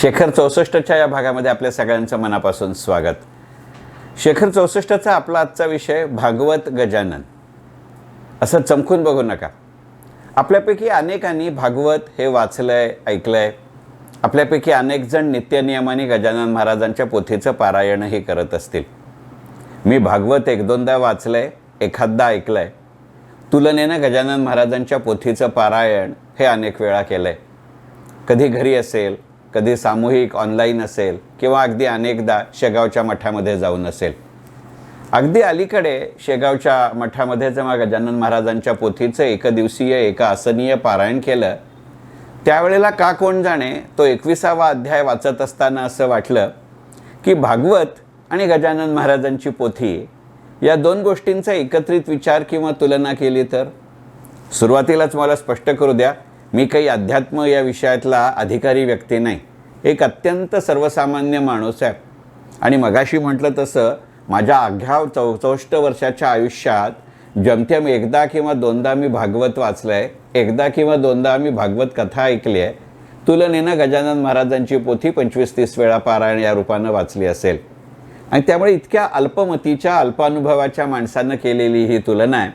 शेखर चौसष्टच्या या भागामध्ये आपल्या सगळ्यांचं मनापासून स्वागत. शेखर चौसष्टचा आपला आजचा विषय भागवत गजानन. असं चमकून बघू नका. आपल्यापैकी अनेकांनी भागवत हे वाचलंय ऐकलंय. आपल्यापैकी अनेक जण नित्यनियमाने गजानन महाराजांच्या पोथीचं पारायणही करत असतील. मी भागवत एक दोनदा वाचलंय ऐकलं ऐकलंय. तुलनेनं गजानन महाराजांच्या पोथीचं पारायण हे अनेक वेळा केलंय. कधी घरी असेल कधी सामूहिक ऑनलाईन असेल किंवा अगदी अनेकदा शेगावच्या मठामध्ये जाऊन असेल. अगदी अलीकडे शेगावच्या मठामध्ये जेव्हा गजानन महाराजांच्या पोथीचं एकदिवसीय एका आसनीय पारायण केलं त्यावेळेला का कोण जाणे तो एकविसावा अध्याय वाचत असताना असं वाटलं की भागवत आणि गजानन महाराजांची पोथी या दोन गोष्टींचा एकत्रित विचार किंवा तुलना केली तर? सुरुवातीलाच मला स्पष्ट करू द्या. मी काही अध्यात्म या विषयातला अधिकारी व्यक्ती नाही. एक अत्यंत सर्वसामान्य माणूस आहे. आणि मगाशी म्हटलं तसं माझ्या अघ्या चौ चौष्ट वर्षाच्या आयुष्यात जमतेम एकदा किंवा दोनदा मी भागवत वाचलं आहे एकदा किंवा दोनदा मी भागवत कथा ऐकली आहे तुलनेनं गजानन महाराजांची पोथी पंचवीस तीस वेळा पारायण या रूपानं वाचली असेल. आणि त्यामुळे इतक्या अल्पमतीच्या अल्पानुभवाच्या माणसानं केलेली ही तुलना आहे.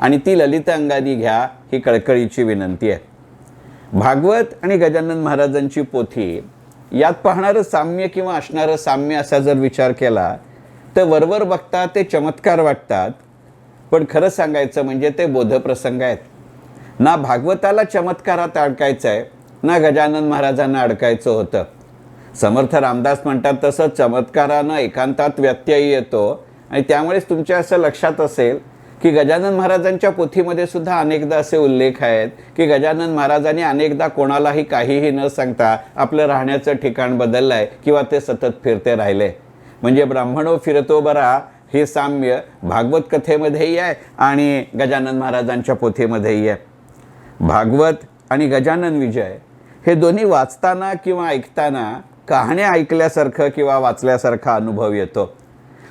आणि ती ललित अंगानी घ्या ही कळकळीची विनंती आहे. भागवत आणि गजानन महाराजांची पोथी यात पाहणारं साम्य किंवा असणारं साम्य असा जर विचार केला तर वरवर बघता ते चमत्कार वाटतात. पण खरं सांगायचं म्हणजे ते बोधप्रसंग आहेत. ना भागवताला चमत्कारात अडकायचं आहे ना गजानन महाराजांना अडकायचं होतं. समर्थ रामदास म्हणतात तसं चमत्कारानं एकांतात व्यत्यय येतो आणि त्यामुळेच तुमच्या असं लक्षात असेल की गजानन महाराजांच्या पोथीमध्ये सुद्धा अनेकदा असे उल्लेख आहेत की गजानन महाराजांनी अनेकदा कोणालाही काहीही न सांगता आपलं राहण्याचं ठिकाण बदललं आहे किंवा ते सतत फिरते राहिले. म्हणजे ब्राह्मणो फिरतो बरा हे साम्य भागवत कथेमध्येही आहे आणि गजानन महाराजांच्या पोथीमध्येही आहे. भागवत आणि गजानन विजय हे दोन्ही वाचताना किंवा ऐकताना कहाण्या ऐकल्यासारखं किंवा वाचल्यासारखा अनुभव येतो.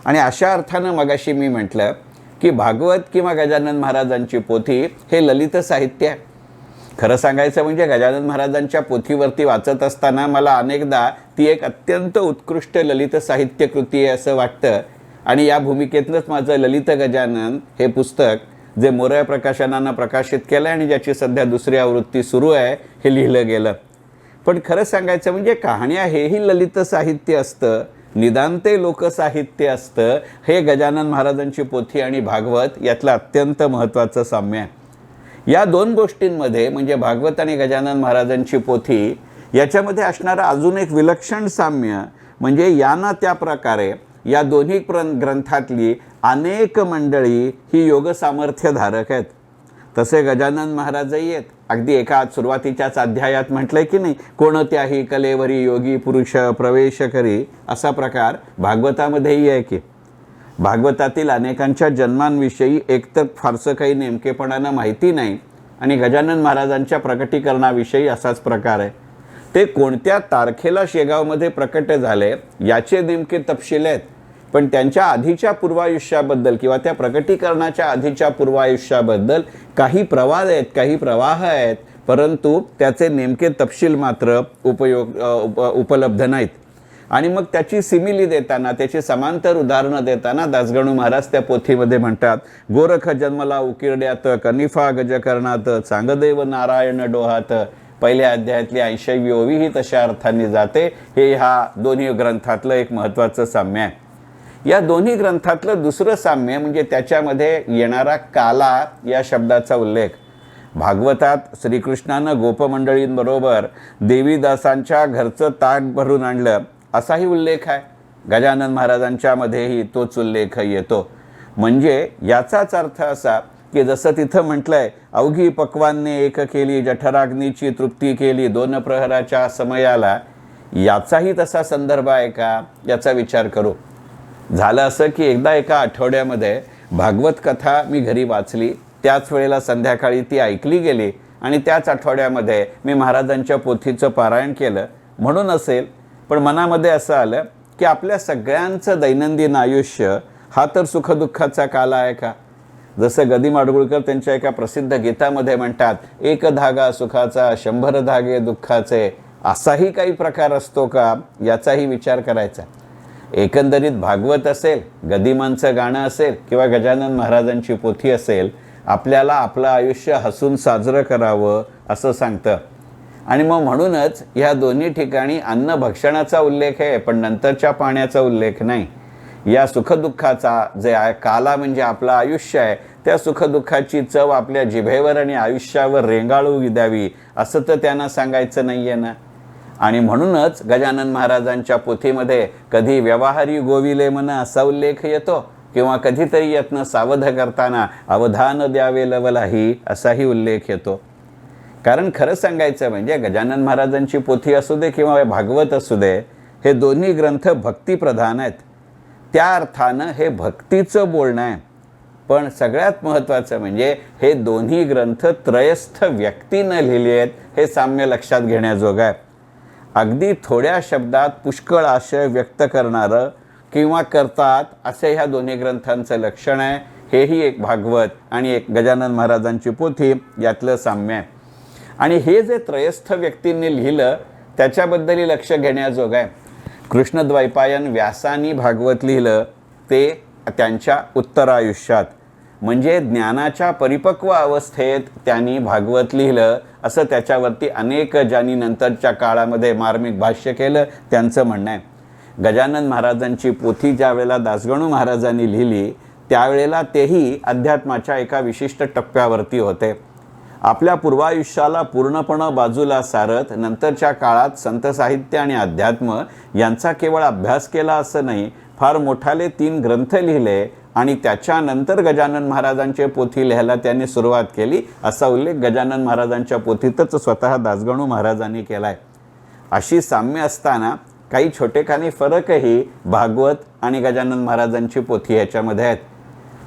आणि अशा अर्थानं मगाशी मी म्हटलं की भागवत किंवा गजानन महाराजांची पोथी हे ललित साहित्य आहे. खरं सांगायचं म्हणजे गजानन महाराजांच्या पोथीवरती वाचत असताना मला अनेकदा ती एक अत्यंत उत्कृष्ट ललित साहित्य कृती आहे असं वाटतं. आणि या भूमिकेतनंच माझं ललित गजानन हे पुस्तक जे मोरया प्रकाशनानं प्रकाशित केलं आणि ज्याची सध्या दुसरी आवृत्ती सुरू आहे हे लिहिलं गेलं. पण खरं सांगायचं म्हणजे कहाण्या हेही ललित साहित्य असतं. निदान ते लोकसाहित्य असतं. हे गजानन महाराजांची पोथी आणि भागवत यातलं अत्यंत महत्त्वाचं साम्य आहे. या दोन गोष्टींमध्ये म्हणजे भागवत आणि गजानन महाराजांची पोथी याच्यामध्ये असणारं अजून एक विलक्षण साम्य म्हणजे यांना त्या प्रकारे या दोन्ही प्र ग्रंथातली अनेक मंडळी ही योगसामर्थ्यधारक आहेत. तसे गजानन महाराजही आहेत. अगदी एका सुरुवातीच्याच अध्यायात म्हटलंय की नाही कोणत्याही कलेवरी योगी पुरुष प्रवेश करी असा प्रकार भागवतामध्येही आहे की. भागवतातील अनेकांच्या जन्मांविषयी एकतर फारसं काही नेमकेपणानं माहिती नाही आणि गजानन महाराजांच्या प्रकटीकरणाविषयी असाच प्रकार आहे. ते कोणत्या तारखेला शेगावमध्ये प्रकट झाले याचे नेमके तपशील आहेत. पण त्यांच्या आधीच्या पूर्वायुष्याबद्दल किंवा त्या प्रकटीकरणाच्या आधीच्या पूर्वायुष्याबद्दल काही प्रवाद आहेत काही प्रवाह आहेत परंतु त्याचे नेमके तपशील मात्र उपयोग उप उपलब्ध नाहीत. आणि मग त्याची सिमिली देताना त्याची समांतर उदाहरणं देताना दासगणू महाराज त्या पोथीमध्ये म्हणतात गोरख जन्मला उकिरड्यात कनिफा गजकरणात चांगदेव नारायण डोहात पहिल्या अध्यायातली ऐंशी ओवीही तशा अर्थाने जाते. हे ह्या दोन्ही ग्रंथातलं एक महत्त्वाचं साम्य आहे. या दोन्ही ग्रंथातलं दुसरं साम्य म्हणजे त्याच्यामध्ये येणारा काला या शब्दाचा उल्लेख. भागवतात श्रीकृष्णानं गोपमंडळींबरोबर देवीदासांच्या घरचं ताट भरून आणलं असाही उल्लेख आहे. गजानन महाराजांच्यामध्येही तोच उल्लेख येतो. म्हणजे याचाच अर्थ असा की जसं तिथं म्हटलंय अवघी पक्वानने एक केली जठराग्नीची तृप्ती केली दोन प्रहराच्या समयाला याचाही तसा संदर्भ आहे का? याचा विचार करू. झालं असं की एकदा एका आठवड्यामध्ये भागवत कथा मी घरी वाचली. त्याच वेळेला संध्याकाळी ती ऐकली गेली आणि त्याच आठवड्यामध्ये मी महाराजांच्या पोथीचं पारायण केलं. म्हणून असेल पण मनामध्ये असं आलं की आपल्या सगळ्यांचं दैनंदिन आयुष्य हा तर सुखदुःखाचा काला आहे का? जसं गदी माडगुळकर त्यांच्या एका प्रसिद्ध गीतामध्ये म्हणतात एक धागा सुखाचा शंभर धागे दुःखाचे असाही काही प्रकार असतो का? याचाही विचार करायचा. एकंदरीत भागवत असेल गदिमांचं गाणं असेल किंवा गजानन महाराजांची पोथी असेल आपल्याला आपलं आयुष्य हसून साजरं करावं असं सांगतं. आणि मग म्हणूनच ह्या दोन्ही ठिकाणी अन्न भक्षणाचा उल्लेख आहे पण नंतरच्या पाण्याचा उल्लेख नाही. या सुखदुःखाचा जे आहे काला म्हणजे आपलं आयुष्य आहे त्या सुखदुःखाची चव आपल्या जिभेवर आणि आयुष्यावर रेंगाळू द्यावी असं तर त्यांना सांगायचं नाही आहे ना? आणि म्हणूनच गजानन महाराजांच्या पोथीमध्ये कधी व्यवहारी गोविले मन असा उल्लेख येतो किंवा कधीतरी यत्न सावध करताना अवधान द्यावे लवलाही असाही उल्लेख येतो. कारण खरं सांगायचं म्हणजे गजानन महाराजांची पोथी असू दे किंवा भागवत असू दे हे दोन्ही ग्रंथ भक्तिप्रधान आहेत. त्या अर्थानं हे भक्तीचं बोलणं आहे. पण सगळ्यात महत्त्वाचं म्हणजे हे दोन्ही ग्रंथ त्रयस्थ व्यक्तीनं लिहिले आहेत हे साम्य लक्षात घेण्याजोगं आहे. अगदी थोड्या शब्दात पुष्कळ आशय व्यक्त करणारं किंवा करतात असे ह्या दोन्ही ग्रंथांचं लक्षण आहे. हेही एक भागवत आणि एक गजानन महाराजांची पोथी यातलं साम्य आहे. आणि हे जे त्रयस्थ व्यक्तींनी लिहिलं त्याच्याबद्दलही लक्ष घेण्याजोगं आहे. कृष्णद्वैपायन व्यासानी भागवत लिहिलं ते त्यांच्या उत्तरायुष्यात. म्हणजे ज्ञानाच्या परिपक्व अवस्थेत त्यांनी भागवत लिहिलं असं त्याच्यावरती अनेक ज्यांनी नंतरच्या काळामध्ये मार्मिक भाष्य केलं त्यांचं म्हणणं आहे. गजानन महाराजांची पोथी ज्या वेळेला दासगणू महाराजांनी लिहिली त्यावेळेला तेही अध्यात्माच्या एका विशिष्ट टप्प्यावरती होते. आपल्या पूर्वायुष्याला पूर्णपणे बाजूला सारत नंतरच्या काळात संत साहित्य आणि अध्यात्म यांचा केवळ अभ्यास केला असं नाही फार मोठाले तीन ग्रंथ लिहिले आणि त्याच्यानंतर गजानन महाराजांचे पोथी लिहायला त्यांनी सुरुवात केली. असा उल्लेख गजानन महाराजांच्या पोथीतच स्वतः दासगणू महाराजांनी केला आहे अशी साम्य असताना काही छोटेखानी फरकही भागवत आणि गजानन महाराजांची पोथी याच्यामध्ये आहेत.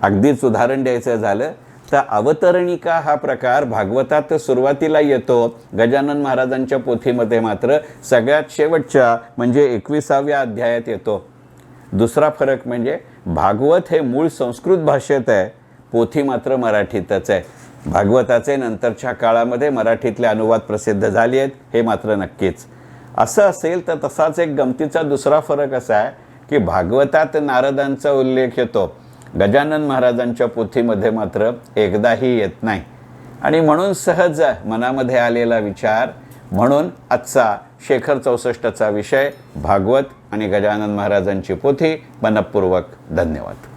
अगदीच उदाहरण द्यायचं झालं तर अवतरणिका हा प्रकार भागवतात सुरुवातीला येतो. गजानन महाराजांच्या पोथीमध्ये मात्र सगळ्यात शेवटच्या म्हणजे एकविसाव्या अध्यायात येतो. दुसरा फरक म्हणजे भागवत हे मूळ संस्कृत भाषेत आहे. पोथी मात्र मराठीतच आहे. भागवताचे नंतरच्या काळामध्ये मराठीतले अनुवाद प्रसिद्ध झाले आहेत हे मात्र नक्कीच. असं असेल तर तसाच एक गमतीचा दुसरा फरक असा आहे की भागवतात नारदांचा उल्लेख येतो. गजानन महाराजांच्या पोथीमध्ये मात्र एकदाही येत नाही. आणि म्हणून सहज मनामध्ये आलेला विचार म्हणून आजचा शेखर चौसष्टचा विषय भागवत आणि गजानन महाराजांची पोथी मनपूर्वक धन्यवाद.